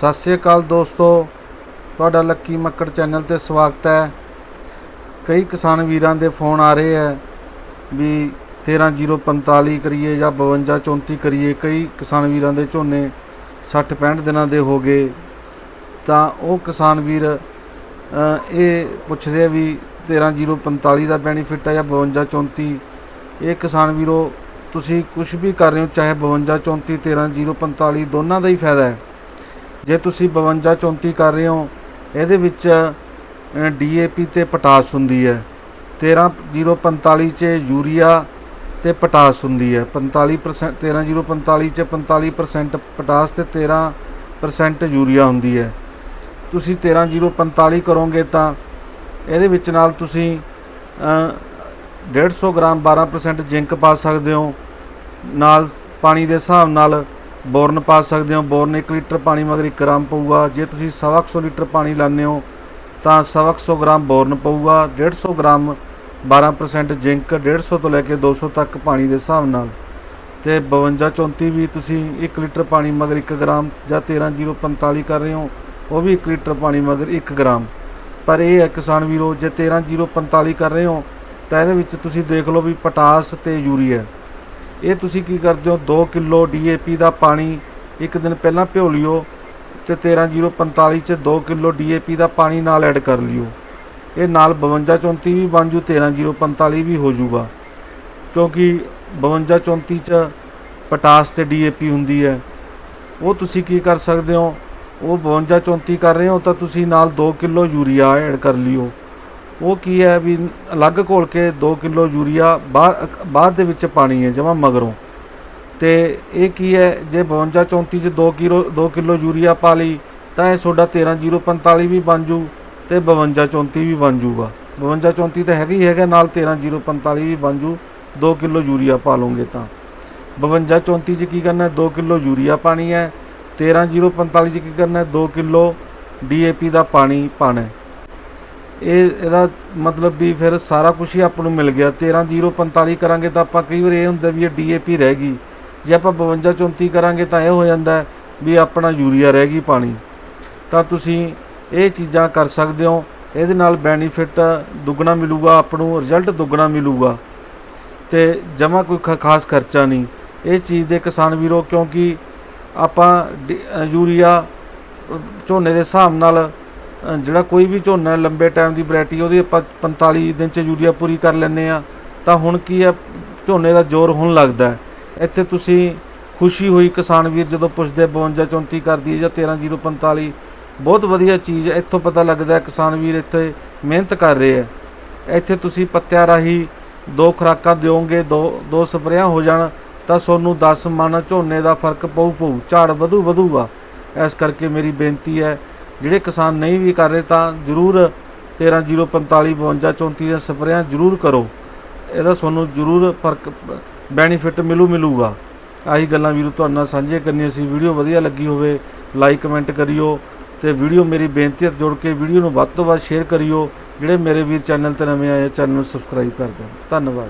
ਸਤਿ ਸ਼੍ਰੀ ਅਕਾਲ ਦੋਸਤੋ, ਤੁਹਾਡਾ ਲੱਕੀ ਮੱਕੜ ਚੈਨਲ ਤੇ ਸਵਾਗਤ ਹੈ। ਕਈ ਕਿਸਾਨ ਵੀਰਾਂ ਦੇ ਫੋਨ ਆ ਰਹੇ ਹੈ ਵੀ 13045 ਕਰੀਏ ਜਾਂ 5234 ਕਰੀਏ, ਕਈ ਕਿਸਾਨ ਵੀਰਾਂ ਦੇ ਝੋਨੇ 60 65 ਦਿਨਾਂ ਦੇ ਹੋ ਗਏ। ਤਾਂ ਉਹ ਕਿਸਾਨ ਵੀਰ ਇਹ ਪੁੱਛਦੇ ਆ ਵੀ 13045 ਦਾ ਬੈਨੀਫਿਟ ਹੈ ਜਾਂ 5234 ਇਹ ਕਿਸਾਨ ਵੀਰੋ, ਤੁਸੀਂ ਕੁਝ ਵੀ ਕਰ ਰਹੇ ਹੋ, ਚਾਹੇ 52 34 13 045 ਦੋਨਾਂ ਦਾ ਹੀ ਫਾਇਦਾ ਹੈ। ਜੇ ਤੁਸੀਂ 52 34 ਕਰ ਰਹੇ ਹੋ ਇਹਦੇ ਵਿੱਚ ਡੀਏਪੀ ਤੇ ਪੋਟਾਸ ਹੁੰਦੀ ਹੈ 13 045 ਚ ਯੂਰੀਆ ਤੇ ਪੋਟਾਸ ਹੁੰਦੀ ਹੈ 45% 13 045 ਚ 45% ਪੋਟਾਸ ਤੇ 13% ਯੂਰੀਆ ਹੁੰਦੀ ਹੈ। ਤੁਸੀਂ 13 045 ਕਰੋਗੇ ਤਾਂ ਇਹਦੇ ਵਿੱਚ ਨਾਲ ਤੁਸੀਂ ਅ, 150 ਗ੍ਰਾਮ 12% ਜ਼ਿੰਕ ਪਾ ਸਕਦੇ ਹੋ। ਨਾਲ ਪਾਣੀ ਦੇ ਹਿਸਾਬ ਨਾਲ ਬੋਰਨ ਪਾ ਸਕਦੇ ਹੋ। ਬੋਰਨ 1 ਲੀਟਰ ਪਾਣੀ ਮਗਰ 1 ਗ੍ਰਾਮ ਪਊਗਾ। ਜੇ ਤੁਸੀਂ 125 ਲੀਟਰ ਪਾਣੀ ਲਾਉਂਦੇ ਹੋ, ਤਾਂ 125 ਗ੍ਰਾਮ ਬੋਰਨ ਪਊਗਾ। 150 ਗ੍ਰਾਮ 12% ਜ਼ਿੰਕ 150 ਤੋਂ ਲੈ ਕੇ 200 ਤੱਕ ਪਾਣੀ ਦੇ ਹਿਸਾਬ ਨਾਲ। ਤੇ 52 34 ਵੀ ਤੁਸੀਂ 1 ਲੀਟਰ ਪਾਣੀ ਮਗਰ 1 ਗ੍ਰਾਮ ਜਾਂ 13 045 ਕਰ ਰਹੇ ਹੋ, ਉਹ ਵੀ 1 ਲੀਟਰ ਪਾਣੀ ਮਗਰ 1 ਗ੍ਰਾਮ। ਪਰ ਇਹ ਹੈ, ਕਿਸਾਨ ਵੀਰੋ, ਜੇ 13 045 ਕਰ ਰਹੇ ਹੋ, ਤਾਂ ਇਹਦੇ ਵਿੱਚ ਤੁਸੀਂ ਦੇਖ ਲਓ ਵੀ ਪੋਟਾਸ ਤੇ ਯੂਰੀਆ। ਇਹ ਤੁਸੀਂ ਕੀ ਕਰਦੇ ਹੋ? 2 ਕਿਲੋ ਡੀਏਪੀ ਦਾ ਪਾਣੀ ਇੱਕ ਦਿਨ ਪਹਿਲਾਂ ਭਿਓ ਲਿਓ ਤੇ 13045 ਚ 2 ਕਿਲੋ ਡੀਏਪੀ ਦਾ ਪਾਣੀ ਨਾਲ ਐਡ ਕਰ ਲਿਓ। ਇਹ ਨਾਲ 52 34 ਵੀ ਬਣ ਜੂ 13045 ਵੀ ਹੋ ਜੂਗਾ। ਕਿਉਂਕਿ 52 34 ਚ ਪੋਟਾਸ ਤੇ ਡੀਏਪੀ ਹੁੰਦੀ ਹੈ। ਉਹ ਤੁਸੀਂ ਕੀ ਕਰ ਸਕਦੇ ਹੋ? ਉਹ 52 34 ਕਰ ਰਹੇ ਹੋ ਤਾਂ ਤੁਸੀਂ ਨਾਲ 2 ਕਿਲੋ ਯੂਰੀਆ ਐਡ ਕਰ ਲਿਓ। ਉਹ ਕੀ ਹੈ ਵੀ ਅਲੱਗ ਘੋਲ ਕੇ 2 ਕਿਲੋ ਯੂਰੀਆ ਬਾਅਦ ਬਾਅਦ ਦੇ ਵਿੱਚ ਪਾਣੀ ਹੈ ਜਮਾ ਮਗਰੋਂ। ਤੇ ਇਹ ਕੀ ਹੈ, ਜੇ 52 34 ਚ 2 ਕਿਲੋ 2 ਕਿਲੋ ਯੂਰੀਆ ਪਾ ਲਈ, ਤਾਂ ਇਹ ਤੁਹਾਡਾ 13045 ਵੀ ਬਣ ਜੂ ਤੇ 52 34 ਵੀ ਬਣ ਜੂਗਾ। 52 34 ਤਾਂ ਹੈਗਾ ਹੀ ਹੈਗਾ, ਨਾਲ 13045 ਵੀ ਬਣ ਜੂ 2 ਕਿਲੋ ਯੂਰੀਆ ਪਾ ਲਓਗੇ ਤਾਂ। 52 34 ਚ ਕੀ ਕਰਨਾ ਹੈ 2 ਕਿਲੋ ਯੂਰੀਆ ਪਾਣੀ ਹੈ 13045 ਚ ਕੀ ਕਰਨਾ ਹੈ 2 ਕਿਲੋ ਡੀਏਪੀ ਦਾ ਪਾਣੀ ਪਾਣਾ ਇਹ ਇਹਦਾ ਮਤਲਬ ਵੀ ਫਿਰ ਸਾਰਾ ਕੁਝ ਹੀ ਆਪਾਂ ਨੂੰ ਮਿਲ ਗਿਆ। 13045 ਕਰਾਂਗੇ ਤਾਂ ਆਪਾਂ ਕਈ ਵਾਰ ਇਹ ਹੁੰਦਾ ਵੀ ਇਹ ਡੀਏਪੀ ਰਹਿ ਗਈ। ਜੇ ਆਪਾਂ 52 34 ਕਰਾਂਗੇ ਤਾਂ ਇਹ ਹੋ ਜਾਂਦਾ ਵੀ ਆਪਣਾ ਯੂਰੀਆ ਰਹਿ ਗਈ ਪਾਣੀ। ਤਾਂ ਤੁਸੀਂ ਇਹ ਚੀਜ਼ਾਂ ਕਰ ਸਕਦੇ ਹੋ। ਇਹਦੇ ਨਾਲ ਬੈਨੀਫਿਟ ਦੁੱਗਣਾ ਮਿਲੂਗਾ, ਆਪ ਨੂੰ ਰਿਜ਼ਲਟ ਦੁੱਗਣਾ ਮਿਲੂਗਾ। ਤੇ ਜਮਾ ਕੋਈ ਖ- ਖਾਸ ਖਰਚਾ ਨਹੀਂ। ਇਹ ਚੀਜ਼ ਦੇ ਕਿਸਾਨ ਵੀਰੋ, ਕਿਉਂਕਿ ਆਪਾਂ ਡੀ- ਯੂਰੀਆ ਝੋਨੇ ਦੇ ਹਿਸਾਬ ਨਾਲ ਜਿਹੜਾ ਕੋਈ ਵੀ ਝੋਨਾ ਲੰਬੇ ਟਾਈਮ ਦੀ ਵੈਰਾਈਟੀ ਉਹਦੀ ਆਪਾਂ 45 ਦਿਨ ਚ ਯੂਰੀਆ ਪੂਰੀ ਕਰ ਲੈਂਦੇ ਆ ਤਾਂ ਹੁਣ ਕੀ ਹੈ, ਝੋਨੇ ਦਾ ਜ਼ੋਰ ਹੁਣ ਲੱਗਦਾ ਇੱਥੇ ਤੁਸੀਂ ਖੁਸ਼ੀ ਹੋਈ ਕਿਸਾਨ ਵੀਰ ਜਦੋਂ ਪੁੱਛਦੇ 52 34 ਕਰਦੀ ਹੈ ਜਾਂ 13045 ਬਹੁਤ ਵਧੀਆ ਚੀਜ਼ ਹੈ। ਇੱਥੋਂ ਪਤਾ ਲੱਗਦਾ ਕਿਸਾਨ ਵੀਰ ਇੱਥੇ ਮਿਹਨਤ ਕਰ ਰਹੇ ਹੈ। ਇੱਥੇ ਤੁਸੀਂ ਪੱਤਿਆਂ ਰਾਹੀਂ ਦੋ ਖੁਰਾਕਾਂ ਦਿਓਗੇ, ਦੋ ਦੋ ਸਪਰੇਆਂ ਹੋ ਜਾਣ, ਤਾਂ ਤੁਹਾਨੂੰ 10 ਮਣ ਝੋਨੇ ਦਾ ਫ਼ਰਕ ਪਊ ਪਊ ਝਾੜ ਵਧੂ ਵਧੂਗਾ ਇਸ ਕਰਕੇ ਮੇਰੀ ਬੇਨਤੀ ਹੈ ਜਿਹੜੇ ਕਿਸਾਨ ਨਹੀਂ ਵੀ ਕਰ ਰਹੇ ਤਾਂ ਜ਼ਰੂਰ 13045 52 34 ਦੇ ਸਪਰੇਆਂ ਜ਼ਰੂਰ ਕਰੋ। ਇਹਦਾ ਤੁਹਾਨੂੰ ਜ਼ਰੂਰ ਫ਼ਰਕ, ਬੈਨੀਫਿਟ ਮਿਲੂ ਮਿਲੂਗਾ। ਆਹੀ ਗੱਲਾਂ ਵੀਰੋ ਤੁਹਾਡੇ ਨਾਲ ਸਾਂਝੀਆਂ ਕਰਨੀਆਂ ਸੀ। ਵੀਡੀਓ ਵਧੀਆ ਲੱਗੀ ਹੋਵੇ, ਲਾਈਕ ਕਮੈਂਟ ਕਰਿਓ ਤੇ ਵੀਡੀਓ ਮੇਰੀ ਬੇਨਤੀ ਹੱਥ ਜੋੜ ਕੇ ਵੀਡੀਓ ਨੂੰ ਵੱਧ ਤੋਂ ਵੱਧ ਸ਼ੇਅਰ ਕਰਿਓ। ਜਿਹੜੇ ਮੇਰੇ ਵੀਰ ਚੈਨਲ ਤੇ ਨਵੇਂ ਆਏ ਚੈਨਲ ਨੂੰ ਸਬਸਕ੍ਰਾਈਬ ਕਰ ਦਿਓ। ਧੰਨਵਾਦ।